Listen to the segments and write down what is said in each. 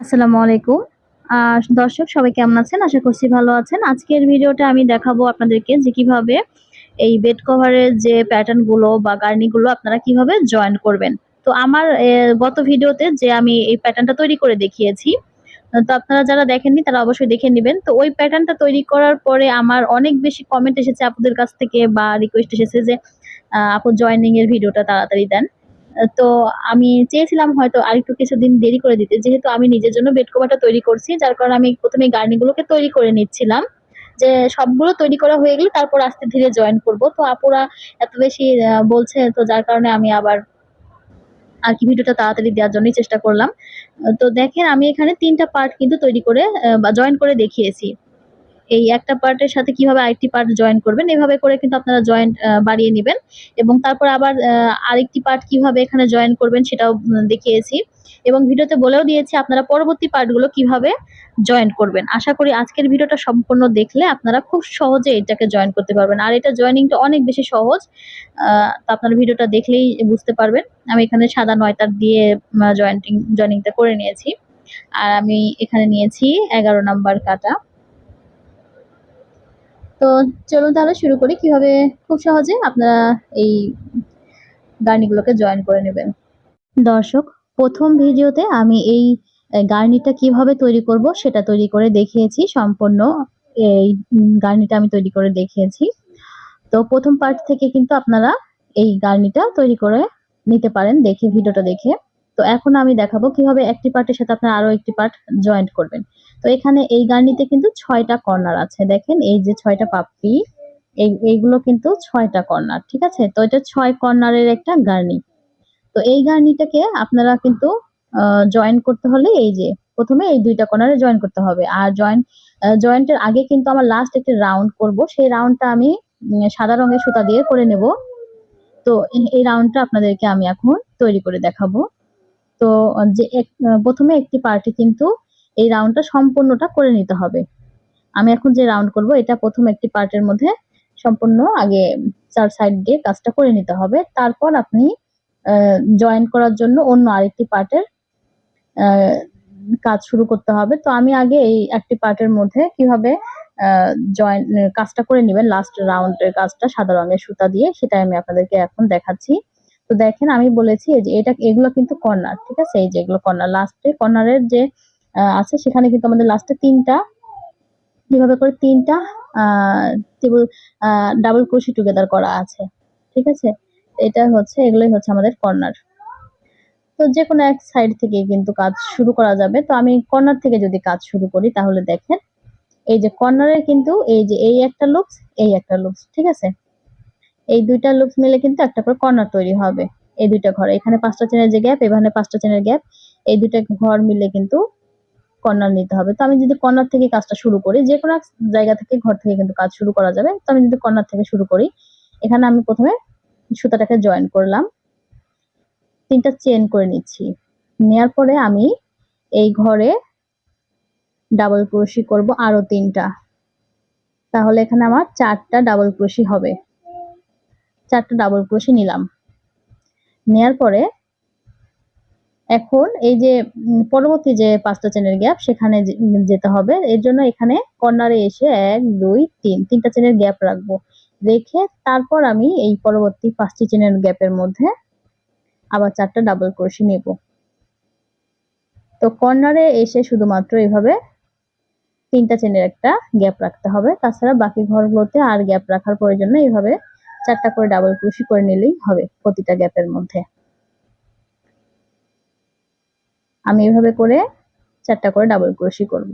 আসসালামু আলাইকুম। দর্শক, সবাই কেমন আছেন? আশা করছি ভালো আছেন। আজকের ভিডিওটা আমি দেখাবো আপনাদেরকে যে কীভাবে এই বেড কভারের যে প্যাটার্নগুলো বা গার্নি গুলো আপনারা কীভাবে জয়েন করবেন। তো আমার গত ভিডিওতে যে আমি এই প্যাটার্নটা তৈরি করে দেখিয়েছি, তো আপনারা যারা দেখেননি তারা অবশ্যই দেখে নেবেন। তো ওই প্যাটার্নটা তৈরি করার পরে আমার অনেক বেশি কমেন্ট এসেছে আপনাদের কাছ থেকে বা রিকোয়েস্ট এসেছে যে আপু জয়েনিং এর ভিডিওটা তাড়াতাড়ি দেন। তো আমি চেয়েছিলাম হয়তো আরেকটু কিছুদিন দেরি করে দিতে। যেহেতু আমি নিজের জন্য বেড কভারটা তৈরি করছি, যার কারণে আমি প্রথমে গার্নি গুলোকে তৈরি করে নিচ্ছিলাম। যে সবগুলো তৈরি করা হয়ে গেলে তারপর আস্তে ধীরে জয়েন করব। তো আপুরা এত বেশি বলছে, তো যার কারণে আমি আবার আর কি ভিডিওটা তাড়াতাড়ি দেওয়ার জন্যই চেষ্টা করলাম। তো দেখেন, আমি এখানে তিনটা পার্ট কিন্তু তৈরি করে বা জয়েন করে দেখিয়েছি। এই একটা পার্টের সাথে কীভাবে আরেকটি পার্ট জয়েন করবেন, এভাবে করে কিন্তু আপনারা জয়েন্ট বাড়িয়ে নেবেন। এবং তারপর আবার আরেকটি পার্ট কীভাবে এখানে জয়েন করবেন সেটাও দেখিয়েছি। এবং ভিডিওতে বলেও দিয়েছি আপনারা পরবর্তী পার্টগুলো কীভাবে জয়েন করবেন। আশা করি আজকের ভিডিওটা সম্পূর্ণ দেখলে আপনারা খুব সহজে এটাকে জয়েন করতে পারবেন। আর এটা জয়েনিংটা অনেক বেশি সহজ তো আপনারা ভিডিওটা দেখলেই বুঝতে পারবেন। আমি এখানে সাদা নয়তার দিয়ে জয়েন্টিং জয়েনিংটা করে নিয়েছি। আর আমি এখানে নিয়েছি এগারো নাম্বার কাটা। তো চলুন তাহলে শুরু করি। কীভাবে খুব সহজে আপনারা এই গার্নিগুলোকে জয়েন করে নেবেন। দর্শক, প্রথম ভিডিওতে আমি এই গার্নিটা কীভাবে তৈরি করব সেটা তৈরি করে দেখিয়েছি। সম্পূর্ণ এই গার্নিটা আমি তৈরি করে দেখিয়েছি। তো প্রথম পার্ট থেকে কিন্তু আপনারা এই গার্নিটা তৈরি করে নিতে পারেন দেখে, ভিডিওটা দেখে। তো এখন আমি দেখাবো কীভাবে একটি পার্টের সাথে আপনারা আরও একটি পার্ট জয়েন্ট করবেন। তো এখানে এই গার্নিতে কিন্তু ছয়টা কর্নার আছে। দেখেন, এই যে ছয়টা পাপড়ি এই, এইগুলো কিন্তু ছয়টা কর্নার, ঠিক আছে? তো এটা ছয় কর্নারের একটা গার্নি তো এই গার্নিটাকে আপনারা কিন্তু জয়েন করতে হলে এই যে, প্রথমে এই দুইটা কর্নারে জয়েন করতে হবে। আর জয়েন জয়েন্টের আগে কিন্তু আমার লাস্ট একটা রাউন্ড করব। সেই রাউন্ডটা আমি সাদা রঙের সুতা দিয়ে করে নেব। তো এই- রাউন্ডটা আপনাদেরকে আমি এখন তৈরি করে দেখাবো। তো, যে প্রথমে একটি পার্টি কিন্তু এই রাউন্ডটা সম্পূর্ণটা করে নিতে হবে। আমি এখন যে রাউন্ড করব, এটা প্রথম একটি পার্টের মধ্যে সম্পূর্ণ আগে চার সাইড দিয়ে কাজটা করে নিতে হবে। তারপর আপনি জয়েন করার জন্য অন্য আরেকটি পার্টের কাজ শুরু করতে হবে। তো আমি আগে এই একটি পার্টের মধ্যে কীভাবে জয়েন কাজটা করে নেবেন লাস্ট রাউন্ডের কাজটা সাদা রঙের সুতা দিয়ে সেটা আমি আপনাদেরকে এখন দেখাচ্ছি। তো দেখেন, আমি বলেছি যে এটা, এগুলো কিন্তু কর্নার ঠিক আছে? এই যে এগুলো কর্নার লাস্টে কর্নারের যে আছে। সেখানে কিন্তু আমাদের লাস্টে তিনটা কীভাবে করে তিনটা টেবিল ডাবল ক্রোশি টুগেদার করা আছে। ঠিক আছে? এটা হচ্ছে, এগুলোই হচ্ছে আমাদের কর্নার তো যে কোনো এক সাইড থেকে কিন্তু কাজ শুরু করা যাবে। তো আমি কর্নার থেকে যদি কাজ শুরু করি, তাহলে দেখেন, এই যে কর্নারের কিন্তু, এই যে এই একটা লুকস এই একটা লুকস ঠিক আছে? এই দুইটা লুকস মিলে কিন্তু একটা করে কর্নার তৈরি হবে। এই দুইটা ঘর, এখানে পাঁচটা চেনের যে গ্যাপ এখানে পাঁচটা চেনের গ্যাপ এই দুইটা ঘর মিলে কিন্তু কর্নার নিতে হবে। তো আমি যদি কর্নার থেকে কাজটা শুরু করি যে কোনো জায়গা থেকে ঘর থেকে কিন্তু কাজ শুরু করা যাবে। তো আমি যদি কর্নার থেকে শুরু করি, এখানে আমি প্রথমে সুতাটাকে জয়েন করলাম। তিনটা চেন করে নিচ্ছি। নেয়ার পরে আমি এই ঘরে ডাবল ক্রোশি করব আরও তিনটা। তাহলে এখানে আমার চারটা ডাবল ক্রোশি হবে। চারটা ডাবল ক্রোশি নিলাম। নেয়ার পরে এখন এই যে পরবর্তী যে পাঁচটা চেনের গ্যাপ সেখানে যেতে হবে। এর জন্য এখানে কর্নারে এসে এক, দুই, তিন, তিনটা চেনের গ্যাপ রাখব। রেখে তারপর আমি এই পরবর্তী পাঁচটি চেনের গ্যাপের মধ্যে আবার চারটা ডাবল ক্রোশি নেব। তো কর্নারে এসে শুধুমাত্র এইভাবে তিনটা চেনের একটা গ্যাপ রাখতে হবে। তাছাড়া বাকি ঘরগুলোতে আর গ্যাপ রাখার প্রয়োজন নেই। এইভাবে চারটা করে ডাবল ক্রোশি করে নিলেই হবে প্রতিটা গ্যাপের মধ্যে। আমি এভাবে করে চারটা করে ডাবল ক্রোশি করব।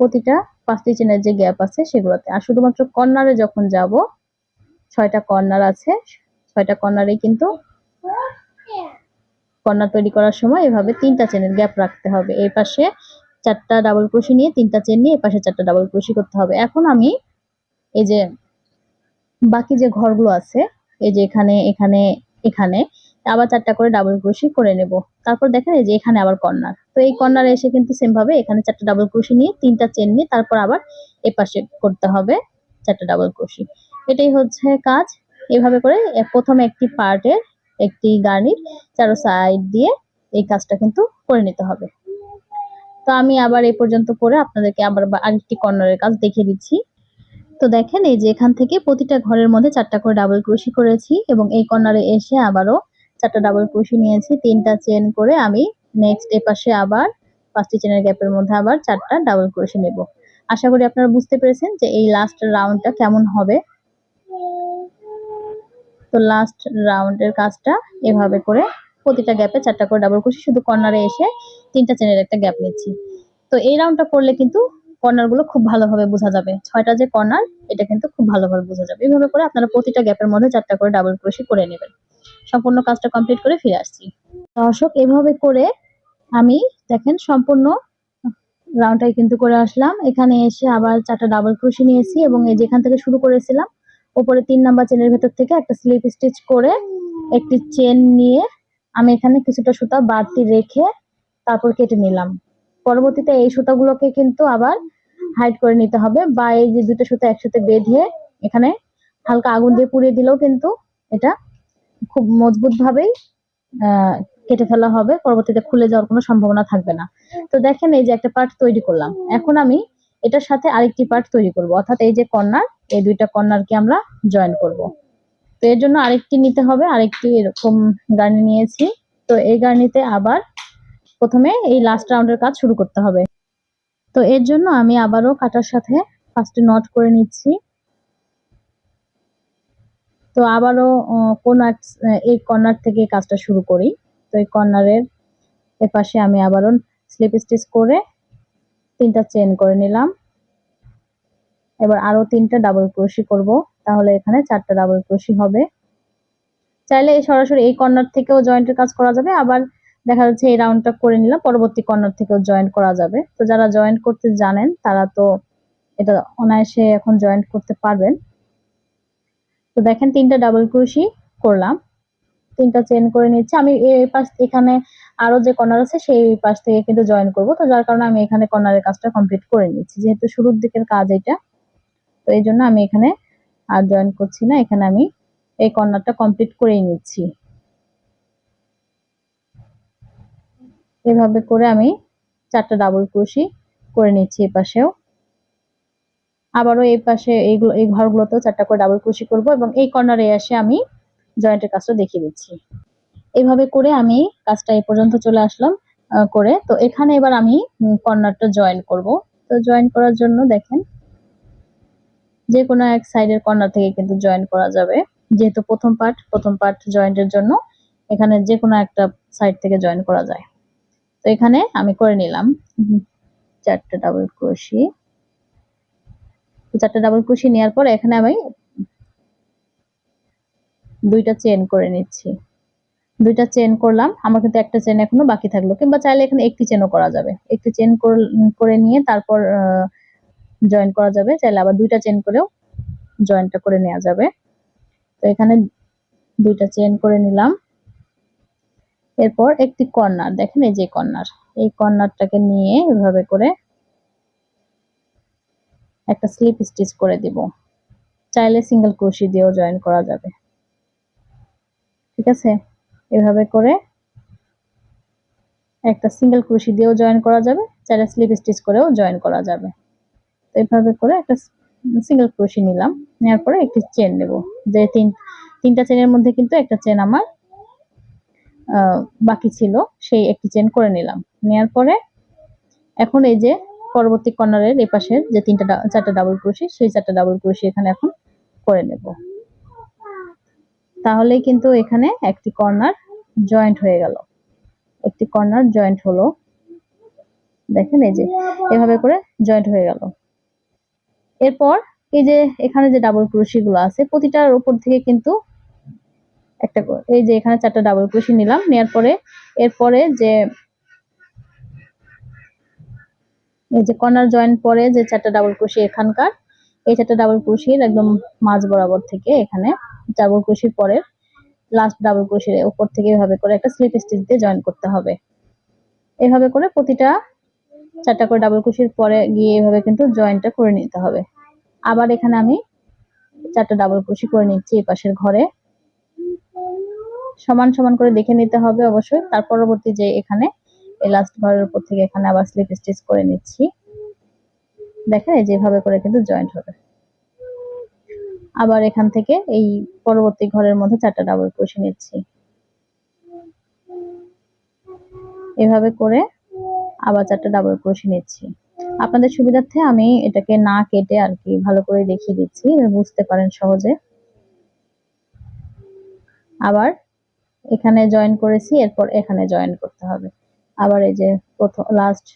প্রতিটা পাঁচটি চেনের যে গ্যাপ আছে সেগুলোতে। আর শুধুমাত্র কর্নারে যখন যাব, ছয়টা কর্নার আছে, ছয়টা কর্নারে কিন্তু কর্নার তৈরি করার সময় এভাবে তিনটা চেনের গ্যাপ রাখতে হবে। এই পাশে চারটা ডাবল ক্রোশি নিয়ে তিনটা চেন নিয়ে পাশে চারটা ডাবল ক্রোশি করতে হবে। এখন আমি এই যে বাকি যে ঘরগুলো আছে, এই যে এখানে এখানে এখানে আবার চারটা করে ডাবল ক্রোশি করে নেব। তারপর দেখেন এই যে এখানে আবার কর্নার তো এই কর্নারে এসে কিন্তু সেম ভাবে এখানে চারটা ডাবল ক্রোশি নিয়ে তিনটা চেন নিয়ে তারপর আবার এ পাশে করতে হবে চারটা ডাবল ক্রোশি এটাই হচ্ছে কাজ। এভাবে করে প্রথমে একটি পার্টের একটি গার্নির চারো সাইড দিয়ে এই কাজটা কিন্তু করে নিতে হবে। তো আমি আবার এই পর্যন্ত করে আপনাদেরকে আবার আরেকটি কর্নারের কাজ দেখিয়ে দিচ্ছি। তো দেখেন এই যে এখান থেকে প্রতিটা ঘরের মধ্যে চারটা করে ডাবল ক্রোশি করেছি এবং এই কর্নারে এসে আবারও চারটা ডাবল ক্রোশি নিয়েছি, তিনটা চেন করে আমি নেক্সট এ পাশে আবার পাঁচটি চেনের গ্যাপের মধ্যে আবার চারটা ডাবল ক্রোশি নেব। আশা করি আপনারা বুঝতে পেরেছেন যে এই লাস্ট রাউন্ডটা কেমন হবে। তো লাস্ট রাউন্ডের কাজটা এভাবে করে প্রতিটা গ্যাপে চারটা করে ডাবল ক্রোশি শুধু কর্নারে এসে তিনটা চেনের একটা গ্যাপ নিচ্ছি। তো এই রাউন্ডটা করলে কিন্তু কর্নারগুলো খুব ভালোভাবে বোঝা যাবে। ছয়টা যে কর্নার এটা কিন্তু খুব ভালোভাবে বোঝা যাবে। এইভাবে করে আপনারা প্রতিটা গ্যাপের মধ্যে চারটা করে ডাবল ক্রোশি করে নেবেন। সম্পূর্ণ কাজটা কমপ্লিট করে ফিরে আসছি। দর্শক, এভাবে করে আমি দেখেন সম্পূর্ণ রাউন্ডটাই কিন্তু করে আসলাম। এখানে এসে আবার চারটা ডাবল ক্রোশি নিয়েছি এবং এই যেখান থেকে শুরু করেছিলাম উপরে তিন নাম্বার চেনের ভেতর থেকে একটা স্লিপ স্টিচ করে একটি চেন নিয়ে আমি এখানে কিছুটা সুতা বাড়তি রেখে তারপর কেটে নিলাম। পরবর্তীতে এই সুতাগুলোকে কিন্তু আবার হাইড করে নিতে হবে বা এই যে দুটো সুতা একসাথে বেঁধে এখানে হালকা আগুন দিয়ে পুড়িয়ে দিলেও কিন্তু এটা খুব মজবুত ভাবেই আহ, কেটে ফেলা হবে। পরবর্তীতে খুলে যাওয়ার কোনো সম্ভাবনা থাকবে না। তো দেখেন এই যে একটা পার্ট তৈরি করলাম। এখন আমি এটার সাথে আরেকটি পার্ট তৈরি করব। অর্থাৎ এই যে কর্নার এই দুইটা কর্নারকে আমরা জয়েন করব। তো এর জন্য আরেকটি নিতে হবে। আরেকটি এরকম গার্নি নিয়েছি। তো এই গার্নিতে আবার প্রথমে এই লাস্ট রাউন্ডের কাজ শুরু করতে হবে। তো এর জন্য আমি আবারও কাটার সাথে ফার্স্টে নট করে নিচ্ছি। তো আবারও আহ, কোন এই কর্নার থেকে কাজটা শুরু করি। তো এই কর্নারের এপাশে আমি আবারও স্লিপ স্টিচ করে তিনটা চেন করে নিলাম। এবার আরও তিনটা ডাবল ক্রোশি করব তাহলে এখানে চারটা ডাবল ক্রোশি হবে। চাইলে সরাসরি এই কর্নার থেকেও জয়েন্টের কাজ করা যাবে আবার দেখা যাচ্ছে এই রাউন্ডটা করে নিলাম পরবর্তী কর্নার থেকেও জয়েন্ট করা যাবে। তো যারা জয়েন্ট করতে জানেন তারা তো এটা অনায়াসে এখন জয়েন্ট করতে পারবেন। তো দেখেন তিনটা ডাবল ক্রোশি করলাম। তিনটা চেন করে নিচ্ছি। আমি এই পাশ এখানে আরও যে কর্নার আছে, সেই পাশ থেকে কিন্তু জয়েন করব। তো যার কারণে আমি এখানে কর্নারের কাজটা কমপ্লিট করে নিচ্ছি। যেহেতু শুরুর দিকের কাজ এটা, তো এই জন্য আমি এখানে আর জয়েন করছি না। এখানে আমি এই কর্নারটা কমপ্লিট করেই নিচ্ছি। এভাবে করে আমি চারটা ডাবল ক্রোশি করে নিচ্ছি এই পাশেও। আবারও এই পাশে এইগুলো, এই ঘরগুলোতেও চারটা করে ডাবল ক্রোশি করব এবং এই কর্নারে এসে আমি জয়েন্টের কাজটা দেখিয়ে দিচ্ছি। এইভাবে করে আমি কাজটা এই পর্যন্ত চলে আসলাম করে। তো এখানে এবার আমি কর্নারটা জয়েন করব। তো জয়েন করার জন্য দেখেন যে কোনো এক সাইডের কর্নার থেকে কিন্তু জয়েন করা যাবে। যেহেতু প্রথম পার্ট প্রথম পার্ট জয়েন্টের জন্য এখানে যে কোনো একটা সাইড থেকে জয়েন করা যায়। তো এখানে আমি করে নিলাম চারটা ডাবল ক্রোশি চারটা ডাবল ক্রোশি নেওয়ার পর এখানে আমি দুইটা চেন করে নিচ্ছি। দুইটা চেন করলাম, আমার কিন্তু একটা চেন এখনও বাকি থাকল। কিংবা চাইলে এখানে একটি চেনও করা যাবে। একটি চেন করে নিয়ে তারপর জয়েন করা যাবে। চাইলে আবার দুইটা চেন করেও জয়েনটা করে নেওয়া যাবে। তো এখানে দুইটা চেন করে নিলাম। এরপর একটি কর্নার দেখেন এই যে কর্নার এই কর্নারটাকে নিয়ে এভাবে করে একটা স্লিপ স্টিচ করে দিব। চাইলে সিঙ্গেল ক্রোশি দিয়েও জয়েন করা যাবে। ঠিক আছে? এভাবে করে একটা সিঙ্গেল ক্রোশি দিয়েও জয়েন করা যাবে, চাইলে স্লিপ স্টিচ করেও জয়েন করা যাবে। তো এভাবে করে একটা সিঙ্গেল ক্রোশি নিলাম। নেওয়ার পরে একটি চেন নেব। যে তিন তিনটা চেনের মধ্যে কিন্তু একটা চেন আমার বাকি ছিল, সেই একটি চেন করে নিলাম। নেওয়ার পরে এখন এই যে পরবর্তী কর্নারের এই পাশের যে তিনটা চারটা ডাবল ক্রোশি সেই চারটা ডাবল ক্রোশি এখানে এখন করে নেব। তাহলেই কিন্তু এখানে একটি কর্নার জয়েন্ট হয়ে গেল। একটি কর্নার জয়েন্ট হলো, দেখেন এই যে, এভাবে করে জয়েন্ট হয়ে গেল। এরপর এই যে এখানে যে ডাবল ক্রোশি গুলো আছে, প্রতিটার উপর থেকে কিন্তু একটা এই যে এখানে চারটা ডাবল ক্রোশি নিলাম নেওয়ার পরে, এরপরে যে এই যে কর্নার জয়েন্ট পরে যে চারটা ডাবল ক্রোশি এখানকার, এই চারটা ডাবল ক্রোশির একদম মাঝ বরাবর থেকে এখানে ডাবল ক্রোশির পরের লাস্ট ডাবল ক্রোশির উপর থেকে এভাবে করে একটা স্লিপ স্টিচ দিয়ে জয়েন করতে হবে। এভাবে করে প্রতিটা চারটা করে ডাবল ক্রোশির পরে গিয়ে এভাবে কিন্তু জয়েন্টটা করে নিতে হবে। আবার এখানে আমি চারটা ডাবল ক্রোশি করে নিচ্ছি এই পাশের ঘরে। সমান সমান করে দেখে নিতে হবে অবশ্যই। তার পরবর্তী যে এখানে এই লাস্ট ঘরের উপর থেকে এখানে আবার স্লিপ স্টিচ করে নিচ্ছি। দেখেন যেভাবে করে কিন্তু জয়েন্ট হবে। আবার এখান থেকে এই পরবর্তী ঘরের মধ্যে চারটা ডাবল ক্রোশে নিচ্ছি। এভাবে করে আবার চারটা ডাবল ক্রোশে নিচ্ছি। আপনাদের সুবিধার্থে আমি এটাকে না কেটে আর কি ভালো করে দেখিয়ে দিচ্ছি, বুঝতে পারেন সহজে। আবার এখানে জয়েন করেছি, এরপর এখানে জয়েন করতে হবে। আবার এই যে প্রথম লাস্ট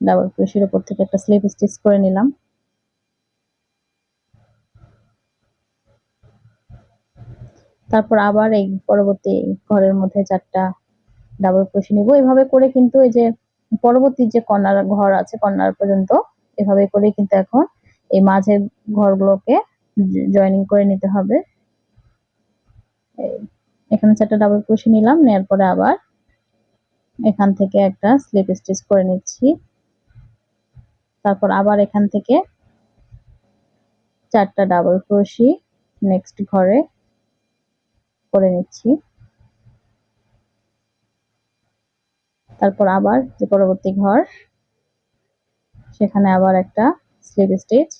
ডাবল ক্রোশের উপর থেকে একটা স্লিপ স্টিচ করে নিলাম। তারপর আবার এই পরবর্তী ঘরের মধ্যে চারটা ডাবল ক্রোশে নিব। এভাবে করে কিন্তু এই যে পরবর্তী যে কর্নার ঘর আছে, কর্নার পর্যন্ত এভাবে করে কিন্তু এখন এই মাঝের ঘরগুলোকে জয়েনিং করে নিতে হবে। এখানে চারটা ডাবল ক্রোশে নিলাম নেওয়ার পরে আবার এখান থেকে একটা স্লিপ স্টিচ করে নিচ্ছি। তারপর আবার এখান থেকে চারটা ডাবল ক্রোশি নেক্সট ঘরে করে নিচ্ছি। তারপর আবার যে পরবর্তী ঘর, সেখানে আবার একটা স্লিপ স্টিচ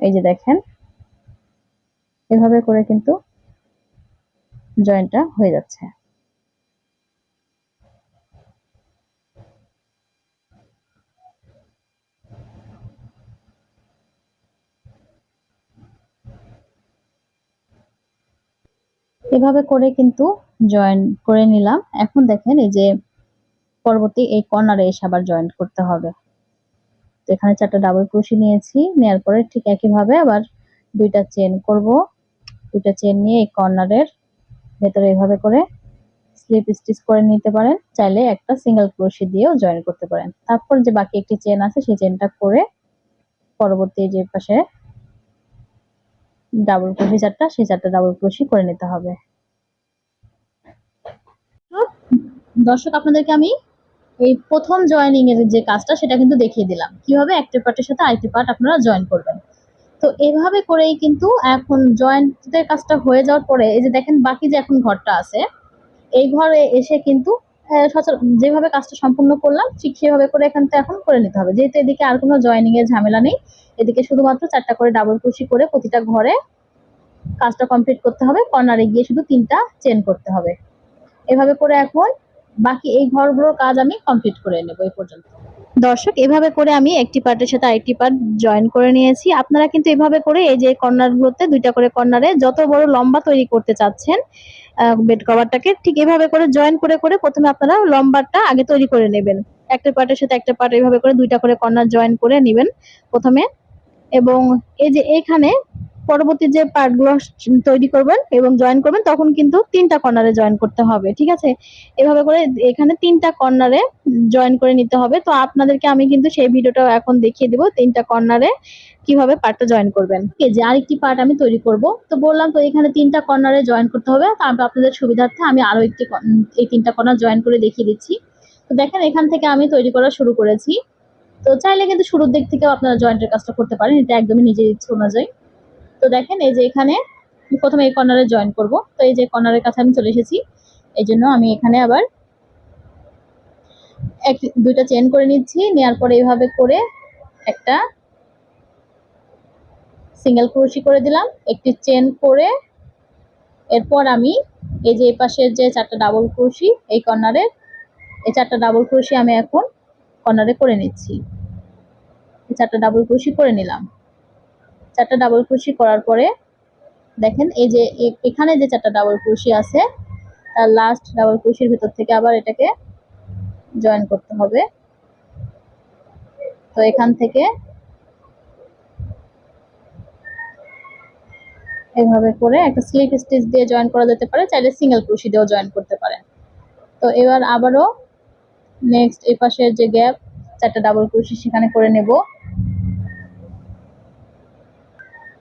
এই যে দেখেন, এভাবে করে কিন্তু জয়েন্টটা হয়ে যাচ্ছে। এভাবে করে কিন্তু জয়েন করে নিলাম। এখন দেখেন এই যে পরবর্তী এই কর্নারে এসে আবার জয়েন্ট করতে হবে। তো এখানে চারটা ডাবল ক্রোশি নিয়েছি। নেওয়ার পরে ঠিক একইভাবে আবার দুইটা চেন করব। দুইটা চেন নিয়ে এই কর্নারের ভেতরে এভাবে করে স্লিপ স্টিচ করে নিতে পারেন। চাইলে একটা সিঙ্গেল ক্রোশি দিয়েও জয়েন করতে পারেন। তারপর যে বাকি একটি চেন আছে, সেই চেনটা করে পরবর্তী যে পাশে ডাবল ক্রোশি চারটা সেই চারটা ডাবল ক্রোশি করে নিতে হবে। দর্শক, আপনাদেরকে আমি এই প্রথম জয়েনিং এর যে কাজটা, সেটা কিন্তু দেখিয়ে দিলাম। কীভাবে একটা পার্টের সাথে আরেকটি পার্ট আপনারা জয়েন করবেন। তো এভাবে করেই কিন্তু এখন জয়েন্টের কাজটা হয়ে যাওয়ার পরে, এই যে দেখেন বাকি যে এখন ঘরটা আছে, এই ঘরে এসে কিন্তু যেভাবে কাজটা সম্পূর্ণ করলাম, ঠিক সেভাবে করে এখান থেকে এখন করে নিতে হবে। যেহেতু এদিকে আর কোনো জয়েনিং এর ঝামেলা নেই, এদিকে শুধুমাত্র চারটা করে ডাবল কুশি করে প্রতিটা ঘরে কাজটা কমপ্লিট করতে হবে কর্নারে গিয়ে শুধু তিনটা চেন করতে হবে। এভাবে করে এখন বাকি এই ঘরগুলোর কাজ আমি কমপ্লিট করে নেব এই পর্যন্ত। দর্শক, এভাবে করে আমি একটি পার্টের সাথে আরেকটি পার্ট জয়েন করে নিয়েছি। আপনারা কিন্তু এভাবে করে এই যে কর্নারগুলোতে দুইটা করে কর্নারে যত বড় লম্বা তৈরি করতে চাচ্ছেন বেড কভারটাকে ঠিক এভাবে করে জয়েন করে করে প্রথমে আপনারা লম্বাটা আগে তৈরি করে নেবেন। একটা পার্টের সাথে একটা পার্ট এভাবে করে দুইটা করে কর্নার জয়েন করে নেবেন প্রথমে। এবং এই যে এখানে পরবর্তী যে পার্টগুলো তৈরি করবেন এবং জয়েন করবেন, তখন কিন্তু তিনটা কর্নারে জয়েন করতে হবে, ঠিক আছে? এভাবে করে এখানে তিনটা কর্নারে জয়েন করে নিতে হবে। তো আপনাদেরকে আমি কিন্তু সেই ভিডিওটা এখন দেখিয়ে দেবো, তিনটা কর্নারে কীভাবে পার্টটা জয়েন করবেন। এই যে আরেকটি পার্ট আমি তৈরি করব। তো বললাম তো এখানে তিনটা কর্নারে জয়েন করতে হবে তারপর আপনাদের সুবিধার্থে আমি আরও একটি এই তিনটা কর্নার জয়েন করে দেখিয়ে দিচ্ছি। তো দেখেন এখান থেকে আমি তৈরি করা শুরু করেছি। তো চাইলে কিন্তু শুরুর দিক থেকেও আপনারা জয়েন্টের কাজটা করতে পারেন, এটা একদমই নিজের ইচ্ছে অনুযায়ী। তো দেখেন, এই যে এখানে প্রথমে এই কর্নারে জয়েন করব। তো এই যে কর্নারের কাছে আমি চলে এসেছি। এই জন্য আমি এখানে আবার এক, দুইটা চেন করে নিচ্ছি। নেওয়ার পরে এইভাবে করে একটা সিঙ্গেল ক্রোশি করে দিলাম। একটি চেন করে এরপর আমি এই যে পাশের যে চারটা ডাবল ক্রোশি এই কর্নারের এই চারটা ডাবল ক্রোশি আমি এখন কর্নারে করে নিচ্ছি। এই চারটা ডাবল ক্রোশি করে নিলাম। চারটা ডাবল ক্রোশি করার পরে দেখেন এই যে এখানে যে চারটা ডাবল ক্রোশি আছে, তার লাস্ট ডাবল ক্রোশির ভিতর থেকে আবার এটাকে জয়েন করতে হবে। তো এখান থেকে এইভাবে করে একটা স্লিপ স্টিচ দিয়ে জয়েন করা যেতে পারে, চাইলে সিঙ্গেল ক্রোশি দিয়েও জয়েন করতে পারেন। তো এবার আবারও নেক্সট এই পাশের যে গ্যাপ চারটা ডাবল ক্রোশি সেখানে করে নেব।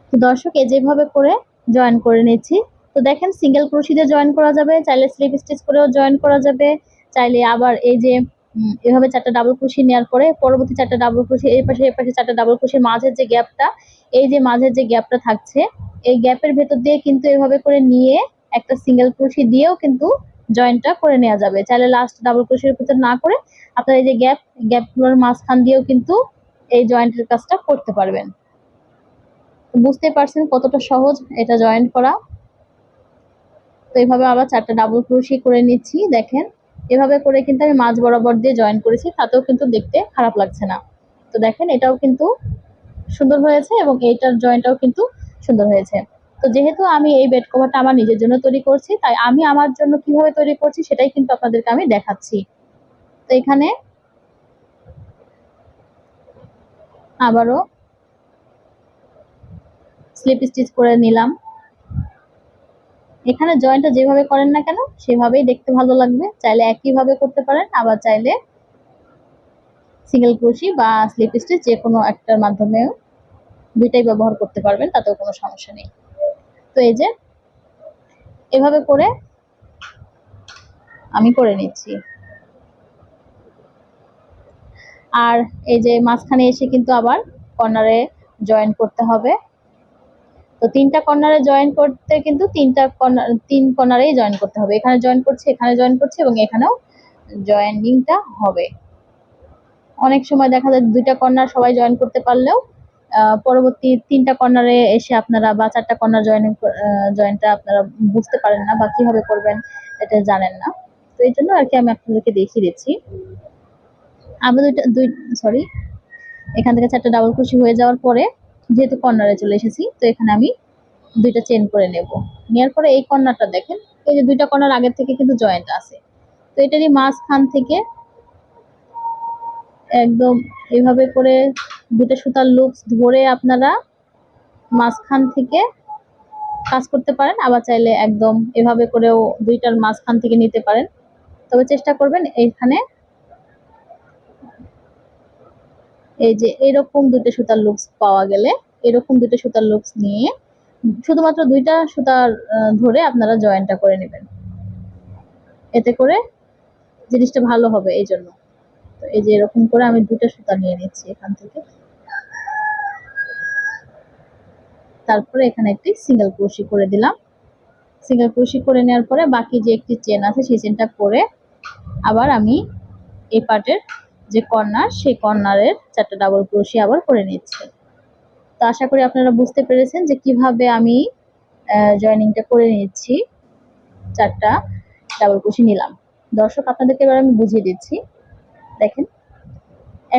তো দর্শক এ যেভাবে করে জয়েন করে নিচ্ছি। তো দেখেন সিঙ্গেল ক্রোশিতে জয়েন করা যাবে, চাইলে স্লিপ স্টিচ করেও জয়েন করা যাবে, চাইলে আবার এই যে এভাবে চারটা ডাবল ক্রোশি নেওয়ার পরে পরবর্তী চারটা ডাবল ক্রোশি এই পাশে এই পাশে চারটা ডাবল ক্রোশির মাঝের যে গ্যাপটা এই যে মাঝের যে গ্যাপটা থাকছে, এই গ্যাপের ভেতর দিয়ে কিন্তু এভাবে করে নিয়ে একটা সিঙ্গেল ক্রোশি দিয়েও কিন্তু জয়েন্টটা করে নেওয়া যাবে। চাইলে লাস্ট ডাবল ক্রোশের ভিতর না করে আপনারা এই যে গ্যাপ গ্যাপগুলোর মাঝখান দিয়েও কিন্তু এই জয়েন্টের কাজটা করতে পারবেন। বুঝতে পারছেন কতটা সহজ এটা জয়েন্ট করা। তো এইভাবে আবার চারটা ডাবল ক্রোশি করে নিচ্ছি, দেখেন। এভাবে করে কিন্তু আমি মাঝ বরাবর দিয়ে জয়েন করেছি, তাতেও কিন্তু দেখতে খারাপ লাগছে না। তো দেখেন এটাও কিন্তু সুন্দর হয়েছে এবং এইটার জয়েন্টটাও কিন্তু সুন্দর হয়েছে। তো যেহেতু আমি এই বেড কভারটা আমার নিজের জন্য তৈরি করছি, তাই আমি আমার জন্য কীভাবে তৈরি করছি সেটাই কিন্তু আপনাদেরকে আমি দেখাচ্ছি। তো এখানে আবারও স্লিপ স্টিচ করে নিলাম। এখানে জয়েন্টটা যেভাবে করেন না কেন, সেভাবেই দেখতে ভালো লাগবে। চাইলে একইভাবে করতে পারেন, আবার চাইলে সিঙ্গেল ক্রোশি বা স্লিপ স্টিচ যে কোনো একটার মাধ্যমেও দুইটাই ব্যবহার করতে পারবেন, তাতেও কোনো সমস্যা নেই। তো এই যে, এভাবে করে আমি করে নিচ্ছি। আর এই যে মাঝখানে এসে কিন্তু আবার কর্নারে জয়েন করতে হবে। তো তিনটা কর্নারে জয়েন করতে কিন্তু তিনটা কর্নার, তিন কর্নারেই জয়েন করতে হবে। এখানে জয়েন করছে, এখানে জয়েন করছে এবং এখানেও জয়েনিংটা হবে। অনেক সময় দেখা যায় দুইটা কর্নার সবাই জয়েন করতে পারলেও পরবর্তী তিনটা কর্নারে এসে আপনারা বা চারটা কর্নার জয়েন জয়েনটা আপনারা বুঝতে পারেন না বা কীভাবে করবেন এটা জানেন না। তো এই জন্য আর কি আমি আপনাদেরকে দেখিয়ে দিচ্ছি। আমি দুইটা, দুই সরি এখান থেকে চারটা ডাবল খুশি হয়ে যাওয়ার পরে যেহেতু কর্নারে চলে এসেছি, তো এখানে আমি দুইটা চেন করে নেব। নেওয়ার পরে এই কর্নারটা দেখেন, এই যে দুইটা কর্নার আগের থেকে কিন্তু জয়েন্ট আছে। তো এটারই মাঝখান থেকে একদম এভাবে করে দুটো সুতার লুপস ধরে আপনারা মাঝখান থেকে কাজ করতে পারেন, আবার চাইলে একদম এভাবে করেও দুইটার মাঝখান থেকে নিতে পারেন। তবে চেষ্টা করবেন এইখানে এই যে এরকম দুটো সুতার লুকস পাওয়া গেলে, এরকম দুটো সুতার লুপস নিয়ে শুধুমাত্র দুইটা সুতার ধরে আপনারা জয়েন্টটা করে নেবেন। এতে করে জিনিসটা ভালো হবে এই জন্য। তো এই যে এরকম করে আমি দুইটা সুতা নিয়ে নিচ্ছি এখান থেকে। তারপরে এখানে একটি সিঙ্গেল ক্রোশি করে দিলাম। সিঙ্গেল ক্রোশি করে নেওয়ার পরে বাকি যে একটি চেন আছে সেই চেনটা করে আবার আমি এই পার্টের যে কর্নার সেই কর্নারের চারটা ডাবল ক্রোশি আবার করে নিচ্ছে। তো আশা করি আপনারা বুঝতে পেরেছেন যে কীভাবে আমি জয়েনিংটা করে নিচ্ছি, চারটা ডাবল ক্রোশি নিলাম। দর্শক, আপনাদেরকে এবার আমি বুঝিয়ে দিচ্ছি। দেখেন,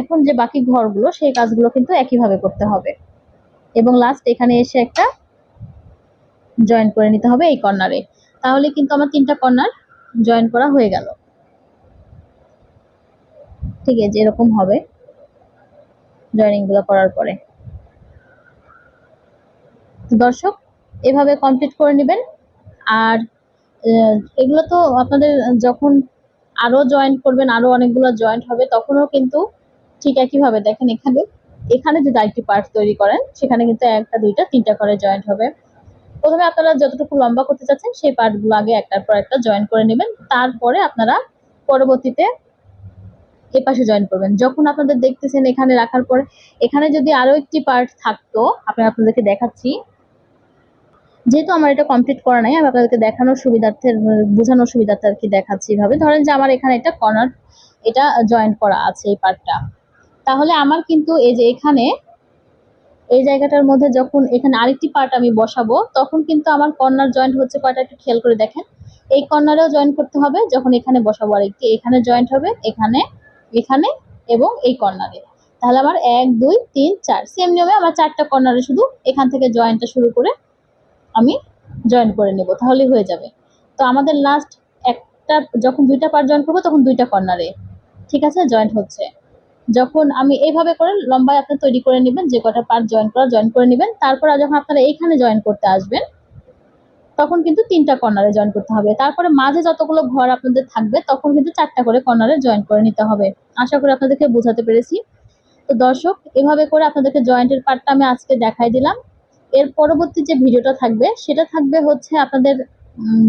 এখন যে বাকি ঘরগুলো, সেই কাজগুলো কিন্তু একইভাবে করতে হবে। এবং লাস্ট এখানে এসে একটা জয়েন করে নিতে হবে এই কর্নারে তাহলে কিন্তু আমার তিনটা কর্নার জয়েন করা হয়ে গেল। ঠিক আছে এরকম হবে জয়েনিংগুলো করার পরে। দর্শক, এভাবে কমপ্লিট করে নেবেন। আর এগুলো তো আপনাদের যখন আরও জয়েন্ট করবেন, আরও অনেকগুলো জয়েন্ট হবে, তখনও কিন্তু ঠিক একইভাবে দেখেন এখানে এখানে যদি আরেকটি পার্ট তৈরি করেন, সেখানে কিন্তু একটা, দুইটা, তিনটা করে জয়েন্ট হবে। প্রথমে আপনারা যতটুকু লম্বা করতে চাচ্ছেন, সেই পার্টগুলো আগে একটার পর একটা জয়েন করে নেবেন। তারপরে আপনারা পরবর্তীতে এ পাশে জয়েন করবেন। যখন আপনাদের দেখতেছেন এখানে রাখার পর, এখানে যদি আরও একটি পার্ট থাকতো আমি আপনাদেরকে দেখাচ্ছি। যেহেতু আমার এটা কমপ্লিট করা নাই, আমি আপনাদেরকে দেখানোর সুবিধার্থে, বোঝানোর সুবিধার্থে আর কি দেখাচ্ছি এভাবে। ধরেন যে আমার এখানে একটা কর্নার এটা জয়েন করা আছে এই পার্টটা তাহলে আমার কিন্তু এই যে এখানে, এই জায়গাটার মধ্যে যখন এখানে আরেকটি পার্ট আমি বসাবো, তখন কিন্তু আমার কর্নার জয়েন্ট হচ্ছে কয়টা একটু খেয়াল করে দেখেন। এই কর্নারেও জয়েন করতে হবে, যখন এখানে বসাবো আরেকটি, এখানে জয়েন্ট হবে, এখানে এখানে এবং এই কর্নারে। তাহলে আমার এক, দুই, তিন, চার। সেম নিয়মে আমার চারটা কর্নারে শুধু এখান থেকে জয়েন্টটা শুরু করে আমি জয়েন করে নেব। তাহলেই হয়ে যাবে। তো আমাদের লাস্ট একটা, যখন দুইটা পার্ট জয়েন করব, তখন দুইটা কর্নারে। ঠিক আছে? জয়েন্ট হচ্ছে। যখন আমি এইভাবে করে লম্বায় আপনি তৈরি করে নেবেন, যে কটা পার্ট জয়েন করা জয়েন করে নেবেন। তারপর যখন আপনারা এইখানে জয়েন করতে আসবেন তখন কিন্তু তিনটা কর্নারে জয়েন করতে হবে। তারপরে মাঝে যতগুলো ঘর আপনাদের থাকবে, তখন কিন্তু চারটা করে কর্নারে জয়েন করে নিতে হবে। আশা করি আপনাদেরকে বোঝাতে পেরেছি। তো দর্শক, এভাবে করে আপনাদেরকে জয়েন্টের পার্টটা আমি আজকে দেখাই দিলাম। এর পরবর্তী যে ভিডিওটা থাকবে, সেটা থাকবে হচ্ছে আপনাদের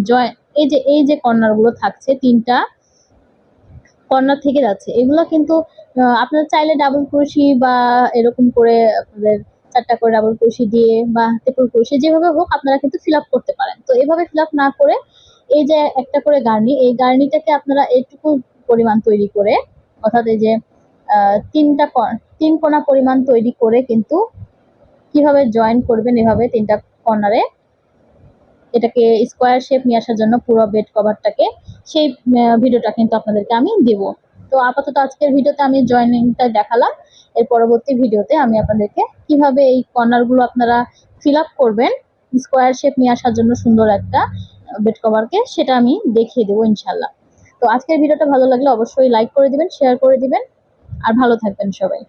জয় এই যে এই যে কর্নারগুলো থাকছে, তিনটা কর্নার থেকে যাচ্ছে। এগুলো কিন্তু আপনারা চাইলে ডাবল ক্রোশি বা এরকম করে আপনাদের চারটা করে ডাবল ক্রোশি দিয়ে বা ট্রিপল ক্রোশি যেভাবে হোক আপনারা কিন্তু ফিল আপ করতে পারেন। তো এভাবে ফিল আপ না করে এই যে একটা করে গার্নি এই গার্নিটাকে আপনারা এইটুকু পরিমাণ তৈরি করে, অর্থাৎ এই যে তিনটা তিন কোনা পরিমাণ তৈরি করে কিন্তু কীভাবে জয়েন করবেন এভাবে তিনটা কর্নারে এটাকে স্কোয়ার শেপ নিয়ে আসার জন্য পুরো বেড কভারটাকে সেই ভিডিওটা কিন্তু আপনাদেরকে আমি দেব। তো আপাতত আজকের ভিডিওতে আমি জয়েনিংটা দেখালাম। এর পরবর্তী ভিডিওতে আমি আপনাদেরকে কীভাবে এই কর্নারগুলো আপনারা ফিল করবেন স্কোয়ার শেপ নিয়ে আসার জন্য সুন্দর একটা বেড কভারকে সেটা আমি দেখিয়ে দেবো ইনশাল্লাহ তো আজকের ভিডিওটা ভালো লাগলে অবশ্যই লাইক করে দিবেন শেয়ার করে দিবেন। আর ভালো থাকবেন সবাই।